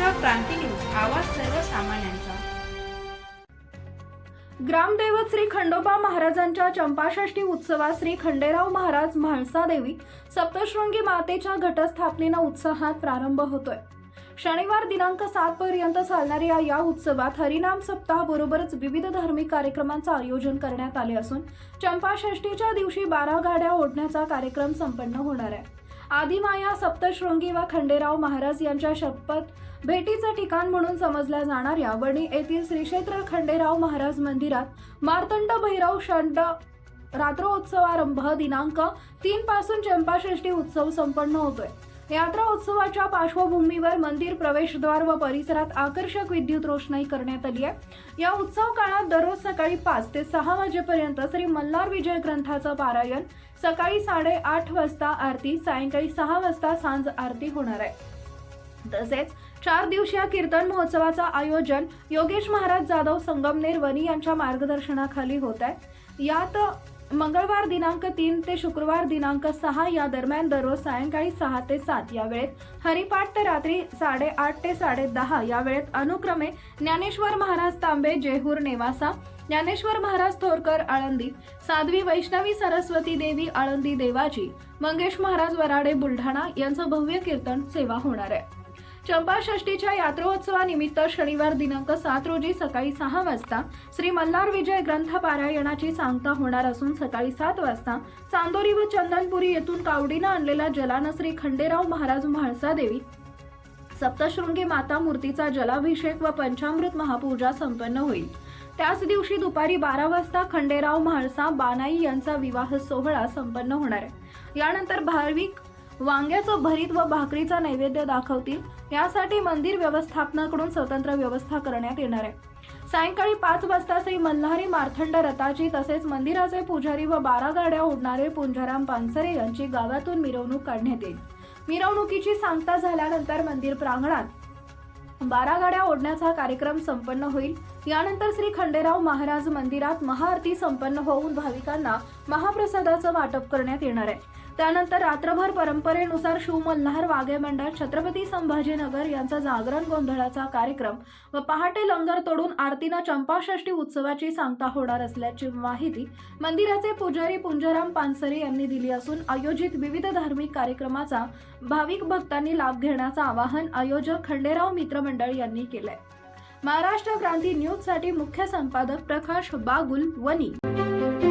Maharashtra Kranti news आवाज सर्वसामान्यांचा. ग्रामदैवत श्री खंडोबा महाराजांच्या चंपाषष्ठी उत्सवात श्री खंडेराव महाराज म्हाळसादेवी सप्तशृंगी मातेच्या घटस्थापनेनं उत्साहात प्रारंभ होतोय. शनिवार दिनांक सात पर्यंत चालणाऱ्या या उत्सवात हरिनाम सप्ताह बरोबरच विविध धार्मिक कार्यक्रमांचं आयोजन करण्यात आले असून चंपाषष्ठीच्या दिवशी बारा गाड्या ओढण्याचा कार्यक्रम संपन्न होणार आहे. आदिमाया सप्तशृंगी व खंडेराव महाराज यांच्या शपथ भेटीचं ठिकाण म्हणून समजल्या जाणाऱ्या वणी येथील श्री क्षेत्र खंडेराव महाराज मंदिरात मार्तंड भैरव षंड रात्रोत्सवारंभ दिनांक तीन पासून चंपाषष्ठी उत्सव संपन्न होतोय. यात्रा उत्सवाच्या पार्श्वभूमीवर मंदिर प्रवेशद्वार व परिसरात आकर्षक विद्युत रोषणाई करण्यात आली आहे. या उत्सव काळात दररोज सकाळी पाच ते सहा वाजेपर्यंत श्री मल्हार विजय ग्रंथाचं पारायण सकाळी साडेआठ वाजता आरती सायंकाळी सहा वाजता सांज आरती होणार आहे. तसेच चार दिवसीय कीर्तन महोत्सवाचं आयोजन योगेश महाराज जाधव संगमनेर वनी यांच्या मार्गदर्शनाखाली होत आहे. यात मंगळवार दिनांक तीन ते शुक्रवार दिनांक सहा या दरम्यान दररोज सायंकाळी सहा ते सात या वेळेत हरिपाठ ते रात्री साडेआठ ते साडेदहा या वेळेत अनुक्रमे ज्ञानेश्वर महाराज तांबे जेहूर नेवासा ज्ञानेश्वर महाराज थोरकर आळंदी साध्वी वैष्णवी सरस्वती देवी आळंदी देवाची मंगेश महाराज वराडे बुलढाणा यांचं भव्य कीर्तन सेवा होणार आहे. चंपाषष्ठीच्या यात्रोत्सवानिमित्त शनिवार दिनांक सात रोजी सकाळी सहा वाजता श्री मल्हार विजय ग्रंथ पारायणाची सांगता होणार असून सकाळी सात वाजता चांदोरी व चंदनपुरी येथून कावडीनं आणलेला जलानं श्री खंडेराव महाराज म्हाळसादेवी सप्तशृंगी माता मूर्तीचा जलाभिषेक व पंचामृत महापूजा संपन्न होईल. त्याच दिवशी दुपारी बारा वाजता खंडेराव म्हाळसा बानाई यांचा विवाह सोहळा संपन्न होणार आहे. यानंतर भाविक वांग्याचं भरीत व भाकरीचा नैवेद्य दाखवतील. यासाठी मंदिर व्यवस्थापनाकडून स्वतंत्र व्यवस्था करण्यात येणार आहे. सायंकाळी पाच वाजता श्री मल्हारी मार्थंड रथाची तसेच मंदिराचे पुजारी व बारा गाड्या ओढणारे पुंजाराम पानसरे यांची गावातून मिरवणूक काढण्यात येईल. मिरवणुकीची सांगता झाल्यानंतर मंदिर प्रांगणात बारा गाड्या ओढण्याचा कार्यक्रम संपन्न होईल. यानंतर श्री खंडेराव महाराज मंदिरात महाआरती संपन्न होऊन भाविकांना महाप्रसादाचं वाटप करण्यात येणार आहे. त्यानंतर रात्रभर परंपरेनुसार शिवमल्हार वाघे मंडळ छत्रपती संभाजीनगर यांचा जागरण गोंधळाचा कार्यक्रम व पहाटे लंगर तोडून आरतीनं चंपाषष्ठी उत्सवाची सांगता होणार असल्याची माहिती मंदिराचे पुजारी पुंजाराम पानसरे यांनी दिली असून आयोजित विविध धार्मिक कार्यक्रमाचा भाविक भक्तांनी लाभ घेण्याचं आवाहन आयोजक खंडेराव मित्रमंडळ यांनी केलंय. महाराष्ट्र क्रांती न्यूजसाठी मुख्य संपादक प्रकाश बागुल वनी.